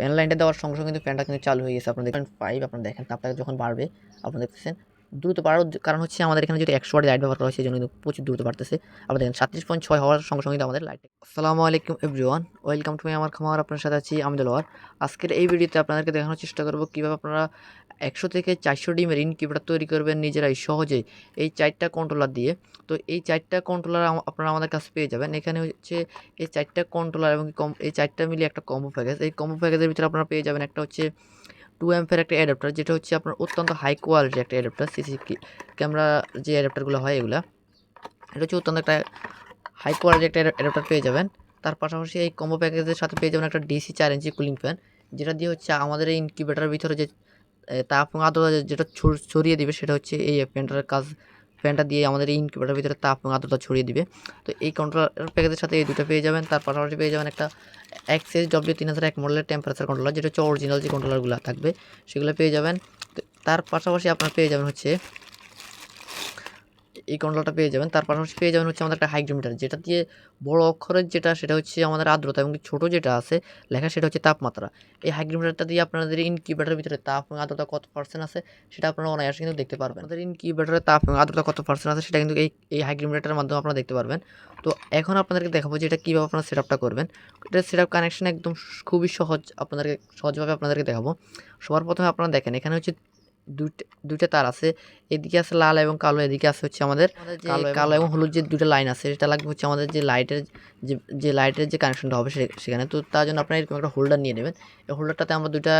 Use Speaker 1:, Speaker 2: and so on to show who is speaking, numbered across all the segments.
Speaker 1: Fan লাইনটা দেওয়ার সঙ্গে সঙ্গে কিন্তু ফ্যানটা কিন্তু চালু হয়ে গেছে। আপনারা দেখেন পাইপ আপনারা দেখেন তাপটা যখন বাড়বে, আপনারা দেখতেছেন দ্রুত বাড়ার কারণ হচ্ছে আমাদের এখানে যদি একশো ওয়াট লাইট ব্যবহার করা সেই জন্য কিন্তু প্রচুর দ্রুত বাড়তেছে। আপনারা দেখেন সাতত্রিশ পয়েন্ট ছয় হওয়ার সঙ্গে সঙ্গে আমাদের লাইট আসসালামু আলাইকুম এভরিওয়ান ওয়েলকাম টু মাই আমার খামার, আপনার সাথে আছি আমি আজকের এই ভিডিওতে আপনাদেরকে দেখানোর চেষ্টা করব কীভাবে আপনারা একশো থেকে চারশো ডিমের ইনকিউবেটার তৈরি করবেন নিজেরাই সহজেই এই চারটা কন্ট্রোলার দিয়ে। তো এই চারটা কন্ট্রোলার আপনারা আমাদের কাছে পেয়ে যাবেন। এখানে হচ্ছে এই চারটা কন্ট্রোলার এবং কম এই চারটা মিলিয়ে একটা কম্বো প্যাকেজ এই কম্বো প্যাকেজের ভিতরে আপনারা পেয়ে যাবেন একটা হচ্ছে টু এমফের একটা অ্যাডাপ্টার যেটা হচ্ছে আপনার অত্যন্ত হাই কোয়ালিটির একটা অ্যাডাপ্টার সিসি ক্যামেরা যে অ্যাডাপ্টারগুলো হয় এগুলো। এটা হচ্ছে অত্যন্ত একটা হাই কোয়ালিটির একটা অ্যাডাপ্টার পেয়ে যাবেন। তার পাশাপাশি এই কম্বো প্যাকেজের সাথে পেয়ে যাবেন একটা ডিসি চার ইঞ্চি কুলিং ফ্যান যেটা দিয়ে হচ্ছে আমাদের এই ইনকিউবেটারের ভিতরে যে তাপ আর্দ্রতা যেটা ছড়- ছড়িয়ে দিবে সেটা হচ্ছে এই ফ্যানটার কাজ ফ্যানটা দিয়ে আমাদের এই ইনকিউবেটারের ভিতরে তাপ এবং আর্দ্রতা ছড়িয়ে দিবে। তো এই কন্ট্রোলার প্যাকেজের সাথে এই দুটো পেয়ে যাবেন। তার পাশাপাশি পেয়ে যাবেন একটা এক্সএস ডব্লিউ তিন হাজার এক মডেলের টেম্পারেচার কন্ট্রোলার যেটা হচ্ছে অরিজিনাল যে কন্ট্রোলারগুলো থাকবে, সেগুলো পেয়ে যাবেন। তার পাশাপাশি আপনারা পেয়ে যাবেন হচ্ছে এই কন্ট্রোলটা পেয়ে যাবেন। তার পাশাপাশি পেয়ে যাবেন হচ্ছে আমাদের একটা হাইগ্রোমিটার, যেটা দিয়ে বড় অক্ষরের যেটা, সেটা হচ্ছে আমাদের আর্দ্রতা এবং ছোটো যেটা আছে, লেখা সেটা হচ্ছে তাপমাত্রা। এই হাইগ্রোমিটারটা দিয়ে আপনাদের ইনকিউবেটারের ভিতরে তাপ এবং আর্দ্রতা কত পার্সেন্ট আছে, সেটা আপনারা অনায়াসে কিন্তু দেখতে পারবেন। আমাদের ইনকিউবেটারের তাপ এবং আর্দ্রতা কত পার্সেন্ট আছে, সেটা কিন্তু এই এই হাইগ্রোমিটারের মাধ্যমে আপনারা দেখতে পারবেন। তো এখন আপনাদেরকে দেখাবো যে এটা কীভাবে আপনারা সেট আপটা করবেন। এটা সেট আপ কানেকশন একদম খুবই সহজ, আপনাদেরকে সহজভাবে আপনাদেরকে দেখাবো। সবার প্রথমে আপনারা দেখেন, এখানে হচ্ছে দুইটা দুইটা তার আছে। এদিকে আছে লাল এবং কালো এদিকে আছে হচ্ছে আমাদের কালো কালো এবং হলুদ যে দুটো লাইন আছে সেটা লাগবে হচ্ছে আমাদের যে লাইটের যে যে লাইটের যে কানেকশনটা হবে সেখানে। তো তার জন্য আপনারা এরকম একটা হোল্ডার নিয়ে নেবেন। এই হোল্ডারটাতে আমরা দুইটা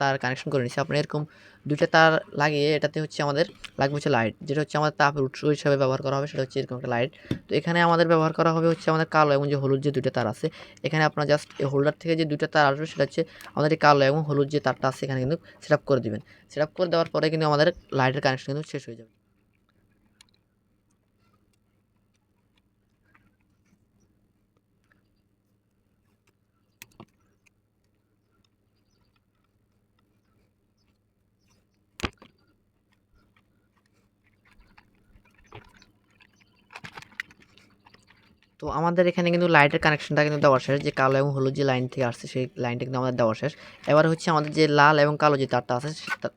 Speaker 1: তার কানেকশন করে নিচ্ছি আপনি এরকম দুইটা তার লাগিয়ে এটাতে হচ্ছে আমাদের লাগবে হচ্ছে লাইট যেটা হচ্ছে আমাদের তাপ উৎস হিসাবে ব্যবহার করা হবে, সেটা হচ্ছে এরকম একটা লাইট তো এখানে আমাদের ব্যবহার করা হবে হচ্ছে আমাদের কালো এবং যে হলুদ যে দুইটা তার আছে, এখানে আপনার জাস্ট এই হোল্ডার থেকে যে দুইটা তার আসবে, সেটা হচ্ছে আমাদের এই কালো এবং হলুদ যে তারটা আছে, এখানে কিন্তু সেট করে দেবেন। সেট করে দেওয়ার পরে কিন্তু আমাদের লাইটের কানেকশন কিন্তু শেষ হয়ে যাবে। তো আমাদের এখানে কিন্তু লাইটের কানেকশনটা কিন্তু দেওয়া শেষ, যে কালো এবং হলুদ যে লাইন থেকে আসছে সেই লাইনটা কিন্তু আমাদের দেওয়া শেষ। এবার হচ্ছে আমাদের যে লাল এবং কালো যে তারটা আছে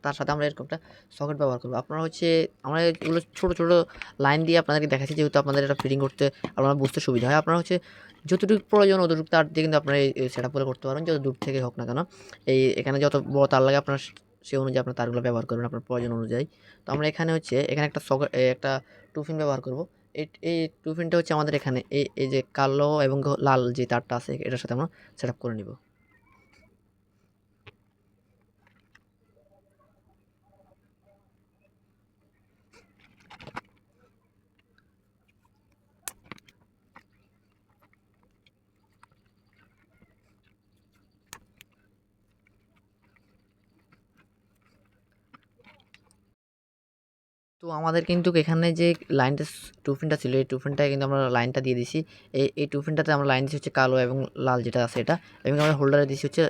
Speaker 1: তার সাথে আমরা এরকম একটা সকেট ব্যবহার করব। আপনারা হচ্ছে, আমরা এগুলো ছোটো ছোটো লাইন দিয়ে আপনাদেরকে দেখাচ্ছি, যেহেতু আপনাদের এটা ফিটিং করতে আপনারা বুঝতে সুবিধা হয়। আপনারা হচ্ছে যতটুকু প্রয়োজন অতটুকু তার দিয়ে কিন্তু আপনারা এই সেট আপ করে করতে পারেন যত দূর থেকে হোক না কেন। এই এখানে যত বড় তার লাগে আপনার সে অনুযায়ী আপনার তারগুলো ব্যবহার করবেন আপনার প্রয়োজন অনুযায়ী। তো আমরা এখানে হচ্ছে, এখানে একটা সকেট একটা টুফিন ব্যবহার করব। এই টু ফিনটা হচ্ছে আমাদের এখানে, এই এই যে কালো এবং লাল যে তারটা আছে, এটার সাথে আমরা সেট আপ করে নিব। তো আমাদের কিন্তু এখানে যে লাইনটা টুফিনটা ছিল, এই টুফিনটায় কিন্তু আমরা লাইনটা দিয়ে দিছি। এই এই টুফিনটাতে আমরা লাইন দিচ্ছি হচ্ছে কালো এবং লাল যেটা আছে এটা এবং আমরা হোল্ডারে দিচ্ছি হচ্ছে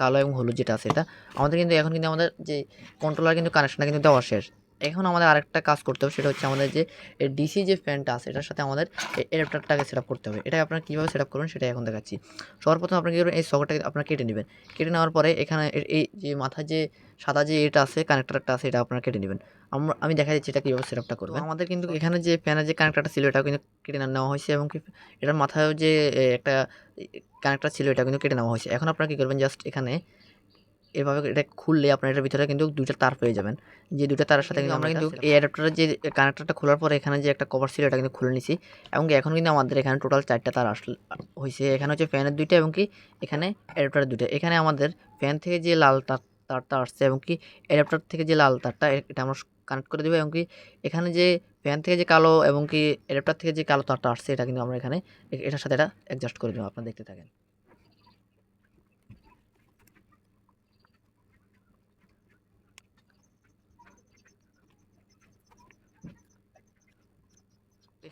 Speaker 1: কালো এবং হলুদ যেটা আছে এটা। আমাদের কিন্তু এখন কিন্তু আমাদের যে কন্ট্রোলার কিন্তু কানেকশনটা কিন্তু দেওয়া শেষ। এখন আমাদের আরেকটা কাজ করতে হবে, সেটা হচ্ছে আমাদের যে ডিসি যে ফ্যানটা আছে, এটার সাথে আমাদের অ্যাডাপ্টারটাকে সেট করতে হবে। এটা আপনারা কীভাবে সেট করবেন সেটাই এখন দেখাচ্ছি। সর্বপ্রথম কি করবেন, এই সকেটটাকে আপনারা কেটে নেবেন। কেটে নেওয়ার পরে এখানে এই যে মাথায় যে সাদা যে এটা আছে কানেক্টারটা আছে, এটা আপনারা কেটে নেবেন। আমরা আমি দেখা যাচ্ছি এটা কীভাবে সেট আপটা করব আমাদের কিন্তু এখানে যে ফ্যানের যে কানেক্টারটা ছিল এটাও কিন্তু কেটে নেওয়া হয়েছে এবং কি এটার মাথায়ও যে একটা কানেক্টার ছিল এটা কিন্তু কেটে নেওয়া হয়েছে। এখন আপনারা কী করবেন জাস্ট এখানে এভাবে এটা খুললে আপনার এটার ভিতরে কিন্তু দুইটা তার পেয়ে যাবেন। যে দুইটা তারের সাথে কিন্তু আমরা কিন্তু এই অ্যাডাপ্টারের যে কানেক্টারটা খোলার পরে এখানে যে একটা কভার ছিল এটা কিন্তু খুলে নিছি। এবং এখন কিন্তু আমাদের এখানে টোটাল চারটা তার আসলে হয়েছে এখানে হচ্ছে ফ্যানের দুইটা এবং কি এখানে অ্যাডাপ্টারের দুইটা। এখানে আমাদের ফ্যান থেকে যে লাল তার তারটা আসছে এবং কি অ্যাডাপ্টার থেকে যে লাল তারটা এটা আমরা কানেক্ট করে দেবো এবং কি এখানে যে ফ্যান থেকে যে কালো এবং কি অ্যাডাপ্টার থেকে যে কালো তারটা আসছে, এটা কিন্তু আমরা এখানে এটার সাথে এটা অ্যাডজাস্ট করে দেবো আপনারা দেখতে থাকেন।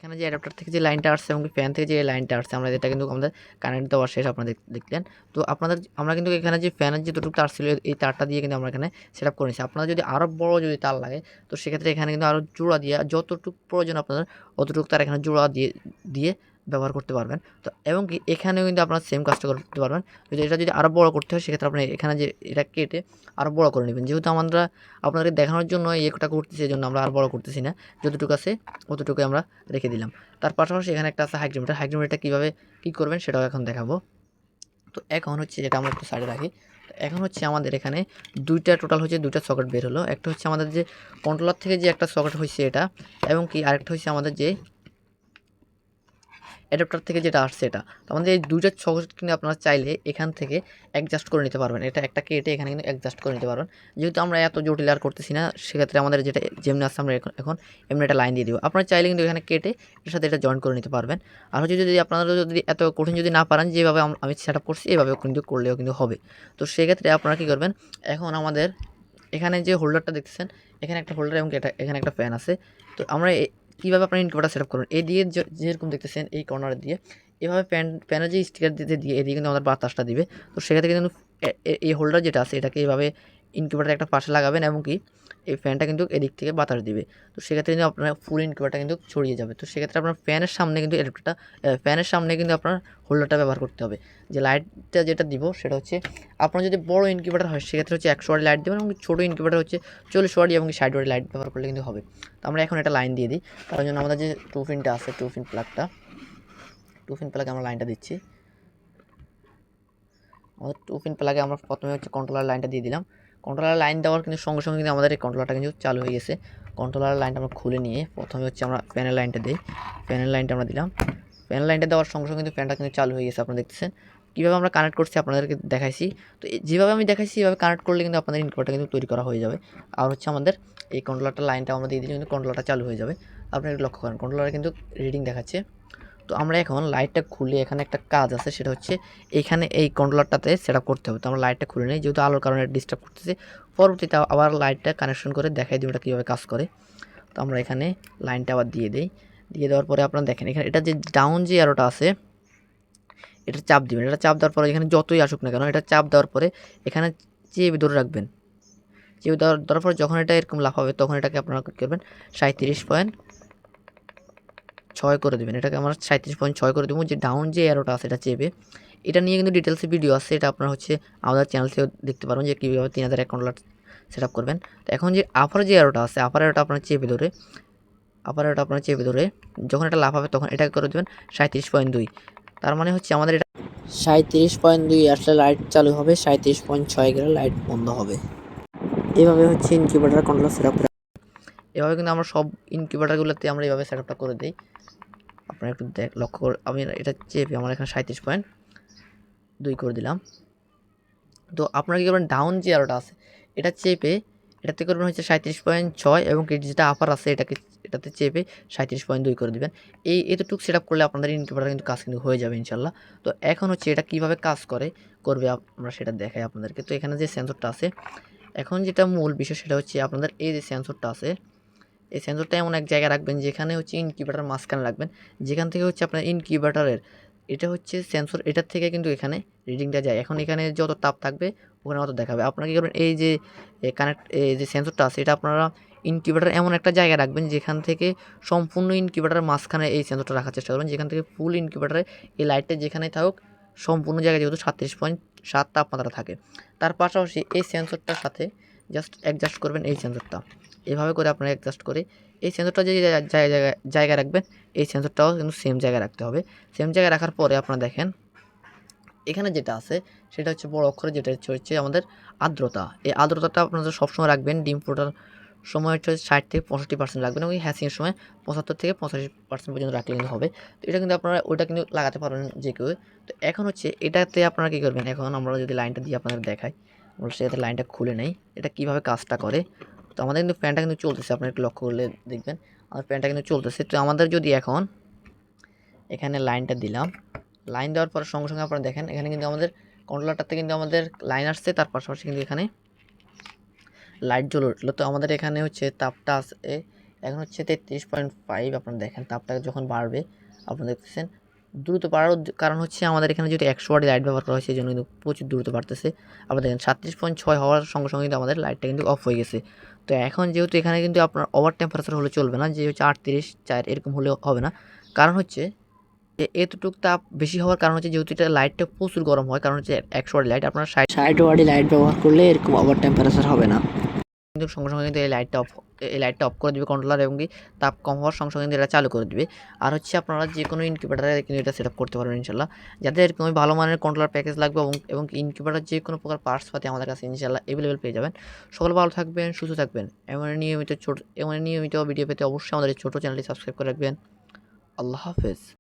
Speaker 1: এখানে যে অ্যাডাপ্টার থেকে যে লাইনটা আসছে এবং ফ্যান থেকে যে লাইনটা আসছে, আমরা যেটা কিন্তু আমাদের কারেন্ট দেওয়া শেষ আপনারা দেখ- দেখলেন। তো আপনাদের আমরা কিন্তু এখানে যে ফ্যানের যে দুটো তার ছিল, এই তারটা দিয়ে কিন্তু আমরা এখানে সেট আপ করেছি নিচ্ছি আপনাদের যদি আরও বড় যদি তার লাগে, তো সেক্ষেত্রে এখানে কিন্তু আরও জোড়া দিয়ে যতটুকু প্রয়োজন আপনাদের, অতটুকু তার এখানে জোড়া দিয়ে দিয়ে ব্যবহার করতে পারবেন। তো এবং কি এখানেও কিন্তু আপনারা সেম কাজটা করতে পারবেন। যদি এটা যদি আরও বড় করতে হয়, সেক্ষেত্রে আপনি এখানে যে এটা কেটে আরও বড় করে নেবেন। যেহেতু আমরা আপনাদের দেখানোর জন্য এটা করতেছি এই জন্য আমরা আর বড় করতেছি না। যতটুকু আছে, অতটুকুই আমরা রেখে দিলাম। তার পাশাপাশি এখানে একটা আছে হাইগ্রোমিটার হাইগ্রোমিটারটা কীভাবে কী করবেন, সেটাও এখন দেখাবো। তো এখন হচ্ছে যেটা আমরা একটু সাইডে রাখি। এখন হচ্ছে আমাদের এখানে দুইটা টোটাল হচ্ছে দুইটা সকেট বের হলো। একটা হচ্ছে আমাদের যে কন্ট্রোলার থেকে যে একটা সকেট হয়েছে এটা, এবং কি আরেকটা হচ্ছে আমাদের যে অ্যাডাপ্টার থেকে যেটা আসছে এটা আমাদের এই দুইটা সকেট কিন্তু আপনারা চাইলে এখান থেকে অ্যাডজাস্ট করে নিতে পারবেন। এটা একটা কেটে এখানে কিন্তু অ্যাডজাস্ট করে নিতে পারবেন। যেহেতু আমরা এত জটিল আর করতেছি না, সেক্ষেত্রে আমাদের যেটা যেমনি আসছে আমরা এখন এমনি একটা লাইন দিয়ে দিব। আপনারা চাইলে কিন্তু এখানে কেটে এর সাথে এটা জয়েন করে নিতে পারবেন। আর হচ্ছে যদি আপনারা যদি এত কঠিন যদি না পারেন, যেভাবে আম- সেট আপ করছি এভাবে কিন্তু করলেও কিন্তু হবে। তো সেক্ষেত্রে আপনারা কী করবেন, এখন আমাদের এখানে যে হোল্ডারটা দেখতেছেন, এখানে একটা হোল্ডার এবং এটা এখানে একটা ফ্যান আছে। তো আমরা কীভাবে আপনার ইনকামটা সেট আপ করুন? দিয়ে যেরকম দেখতেছেন এই কর্নার দিয়ে, এভাবে প্যান প্যানে যে স্টিকার দিতে দিয়ে এদিকে কিন্তু আমাদের বাতাসটা দিবে। তো সেক্ষেত্রে কিন্তু এই হোল্ডার যেটা আছে, এটাকে এইভাবে ইনকিউবেটার একটা পাশে লাগাবেন এবং কি এই ফ্যানটা কিন্তু এদিক থেকে বাতাস দিবে। তো সেক্ষেত্রে কিন্তু আপনার ফুল ইনকিউবেটার কিন্তু ছড়িয়ে যাবে। তো সেক্ষেত্রে আপনার ফ্যানের সামনে কিন্তু এলেক্ট্রিকটা ফ্যানের সামনে কিন্তু আপনার হোল্ডারটা ব্যবহার করতে হবে। যে লাইটটা যেটা দিব সেটা হচ্ছে আপনার যদি বড় ইনকিউবেটার হয়, সেক্ষেত্রে হচ্ছে একশো ওয়াট লাইট দেবেন এবং ছোটো ইনকিউবেটার হচ্ছে চল্লিশ ওয়াট এবং ষাট ওয়াট লাইট ব্যবহার করলে কিন্তু হবে। তো আমরা এখন একটা লাইন দিয়ে দিই। তার জন্য আমাদের যে টু পিনটা আছে টু পিন প্লাগটা টু পিন প্লাগে আমরা লাইনটা দিচ্ছি। আমাদের টু পিন প্লাগে আমরা প্রথমে হচ্ছে কন্ট্রোলার লাইনটা দিয়ে দিলাম। কন্ট্রোলার লাইন দেওয়ার কিন্তু সঙ্গে সঙ্গে কিন্তু আমাদের এই কন্ট্রোলারটা কিন্তু চালু হয়ে গেছে। কন্ট্রোলার লাইনটা আমরা খুলে নিয়ে প্রথমে হচ্ছে আমরা প্যানেল লাইনটা দিই। প্যানেল লাইনটা আমরা দিলাম। প্যানেল লাইনটা দেওয়ার সঙ্গে সঙ্গে কিন্তু ফ্যানটা কিন্তু চালু হয়ে গেছে, আপনারা দেখতেছেন। কীভাবে আমরা কানেক্ট করছি আপনাদেরকে দেখাইছি। তো যেভাবে আমি দেখাইছি এভাবে কানেক্ট করলে কিন্তু আপনাদের ইনভার্টার কিন্তু তৈরি করা হয়ে যাবে। আর হচ্ছে আমাদের এই কন্ট্রোলারটা লাইনটা আমরা দিয়ে দিলে কিন্তু কন্ট্রোলারটা চালু হয়ে যাবে। আপনি একটু লক্ষ্য করেন কন্ট্রোলারে কিন্তু রিডিং দেখাচ্ছে। তো আমরা এখন লাইটটা খুলে এখানে একটা কাজ আছে, সেটা হচ্ছে এখানে এই কন্ট্রোলারটাতে সেট করতে হবে। তো আমরা লাইটটা খুলে নিই, যেহেতু আলোর কারণে ডিস্টার্ব করতেছে। পরবর্তীতে আবার লাইটটা কানেকশন করে দেখাই দিই ওটা কীভাবে কাজ করে। তো আমরা এখানে লাইনটা আবার দিয়ে দিই। দিয়ে দেওয়ার পরে আপনারা দেখেন, এখানে এটা যে ডাউন যে অ্যারোটা আছে, এটা চাপ দিবেন। এটা চাপ দেওয়ার পরে এখানে যতই আসুক না কেন, এটা চাপ দেওয়ার পরে এখানে চেপে ধরে রাখবেন। চেপে দেওয়ার দেওয়ার পরে যখন এটা এরকম লাফাবে, তখন এটাকে আপনারা করবেন সাঁত্রিশ পয়েন্ট ছয় করে দেবেন। এটাকে আমরা সাঁত্রিশ পয়েন্ট ছয় করে দেবো। যে ডাউন যে অ্যারোটা আছে, এটা চেপে। এটা নিয়ে কিন্তু ডিটেলসে ভিডিও আছে। এটা আপনারা হচ্ছে আমাদের চ্যানেল থেকেও দেখতে পারবেন যে কীভাবে তিন হাজার অ্যাকাউন্ট সেট আপ করবেন। তো এখন যে আপার যে অ্যারোটা আছে আপার অ্যারোটা আপনারা চেপে ধরে আপার অ্যারোটা আপনারা চেপে ধরে, যখন এটা লাভ হবে তখন এটাকে করে দেবেন সাঁত্রিশ পয়েন্ট দুই। তার মানে হচ্ছে আমাদের এটা সাঁত্রিশ পয়েন্ট দুই আসলে লাইট চালু হবে সাঁত্রিশ পয়েন্ট ছয় গেলে লাইট বন্ধ হবে। এভাবে হচ্ছে ইনকিউবেটার কন্ট্রোল সেট আপ এভাবে কিন্তু আমরা সব ইনকিউবেটারগুলোতে আমরা এভাবে সেট আপটা করে দিই। আপনারা একটু দেখ, লক্ষ্য করে, আমি এটা চেপে আমার এখানে সাঁত্রিশ পয়েন্ট দুই করে দিলাম। তো আপনারা কী করবেন ডাউন যে আরোটা আছে, এটা চেপে এটাতে করবেন হচ্ছে সাঁত্রিশ পয়েন্ট ছয় এবং যেটা আপার আছে, এটাকে, এটাতে চেপে সাঁত্রিশ পয়েন্ট দুই করে দেবেন। এই, এতটুকু সেট আপ করলে আপনাদের ইনকিউবেটার কিন্তু কাজ কিন্তু হয়ে যাবে ইনশাল্লাহ তো এখন হচ্ছে এটা কীভাবে কাজ করে, করবে আমরা সেটা দেখাই আপনাদেরকে। তো এখানে যে সেন্সরটা আছে, এখন যেটা মূল বিষয় সেটা হচ্ছে আপনাদের এই যে সেন্সরটা আছে এই সেন্সরটা এমন এক জায়গায় রাখবেন যেখানে হচ্ছে ইনকিউবেটার মাঝখানে রাখবেন। যেখান থেকে হচ্ছে আপনার ইনকিউবেটারের এটা হচ্ছে সেন্সর এটার থেকে কিন্তু এখানে রিডিংটা যায়। এখন এখানে যত তাপ থাকবে, ওখানে অত দেখাবে। আপনারা কী করবেন, এই যে কানেক্ট এই যে সেন্সরটা আছে, এটা আপনারা ইনকিউবেটার এমন একটা জায়গায় রাখবেন যেখান থেকে সম্পূর্ণ ইনকিউবেটারের মাঝখানে এই সেন্সরটা রাখার চেষ্টা করবেন। যেখান থেকে ফুল ইনকিউবেটারে এই লাইটটা যেখানে থাকুক, সম্পূর্ণ জায়গায় যেহেতু সাতত্রিশ পয়েন্ট সাত তাপমাত্রা থাকে। তার পাশাপাশি এই সেন্সরটার সাথে জাস্ট অ্যাডজাস্ট করবেন এই সেন্সরটা এভাবে করে আপনারা অ্যাডজাস্ট করে এই সেন্সরটা যে জায়গায় জায়গায় রাখবেন, এই সেন্সরটাও কিন্তু সেম জায়গায় রাখতে হবে। সেম জায়গায় রাখার পরে আপনারা দেখেন, এখানে যেটা আছে সেটা হচ্ছে বড় অক্ষরে যেটা হচ্ছে হচ্ছে আমাদের আর্দ্রতা। এই আর্দ্রতাটা আপনারা সবসময় রাখবেন, ডিম ফোটার সময় হচ্ছে ষাট থেকে পঁয়ষট্টি পার্সেন্ট রাখবেন এবং হ্যাসিংয়ের সময় পঁচাত্তর থেকে পঁচাশি পার্সেন্ট পর্যন্ত রাখলে কিন্তু হবে। তো এটা কিন্তু আপনারা, ওইটা কিন্তু লাগাতে পারবেন যে কেউ। তো এখন হচ্ছে এটাতে আপনারা কী করবেন? এখন আমরা যদি লাইনটা দিয়ে আপনাদের দেখাই, আমরা সেটাতে লাইনটা খুলে নেই। এটা কীভাবে কাজটা করে? তো আমাদের কিন্তু ফ্যানটা কিন্তু চলতেছে, আপনারা একটু লক্ষ্য করলে দেখবেন। আমার ফ্যানটা কিন্তু চলতেছে। তো আমাদের যদি এখন এখানে লাইনটা দিলাম লাইন দেওয়ার পর সঙ্গে সঙ্গে আপনারা দেখেন, এখানে কিন্তু আমাদের কন্ট্রোলারটাতে কিন্তু আমাদের লাইন আসছে, তার পাশাপাশি কিন্তু এখানে লাইট জ্বলে উঠল। তো আমাদের এখানে হচ্ছে তাপটা আছে, এখন হচ্ছে তেত্রিশ পয়েন্ট ফাইভ আপনারা দেখেন তাপটা যখন বাড়বে, আপনারা দেখতেছেন দ্রুত বাড়ার কারণ হচ্ছে আমাদের এখানে যেহেতু একশো ওয়াট লাইট ব্যবহার করা হয় সেই জন্য কিন্তু প্রচুর দ্রুত বাড়তেছে। আপনারা দেখেন সাতত্রিশ পয়েন্ট ছয় হওয়ার সঙ্গে সঙ্গে কিন্তু আমাদের লাইটটা কিন্তু অফ হয়ে গেছে। তো এখন যেহেতু এখানে কিন্তু আপনার ওভার টেম্পারেচার হলে চলবে না যে হচ্ছে আটত্রিশ চার এরকম হলে হবে না। কারণ হচ্ছে এতটুক তাপ বেশি হওয়ার কারণ হচ্ছে যেহেতু এটা লাইটটা প্রচুর গরম হয় কারণ হচ্ছে একশো ওয়াট লাইট আপনার ষাট
Speaker 2: ষাট ওয়ার্ডে লাইট ব্যবহার করলে এরকম ওভার টেম্পারেচার হবে না।
Speaker 1: কিন্তু সঙ্গে সঙ্গে কিন্তু এই লাইটটা অফ এই লাইটটা অফ করে দেবে কন্ট্রোলার এবং কি তাপ কম হওয়ার সঙ্গে সঙ্গে এটা চালু করে দেবে। আর হচ্ছে আপনারা যে কোনো ইনকিউবেটারে কিন্তু এটা সেট আপ করতে পারবেন ইনশাল্লাহ। যাদের এরকম ভালো মানের কন্ট্রোলার প্যাকেজ লাগবে এবং এবং ইনকিউবেটার যে কোনো প্রকার পার্টস পাতে আমাদের কাছে ইনশাল্লাহ অ্যাভেলেবেল পেয়ে যাবেন। সকল ভালো থাকবেন, সুস্থ থাকবেন। এমন নিয়মিত ছোট, এমন নিয়মিত ভিডিও পেতে অবশ্যই আমাদের ছোটো চ্যানেলটি সাবস্ক্রাইব করে রাখবেন। আল্লাহ হাফেজ।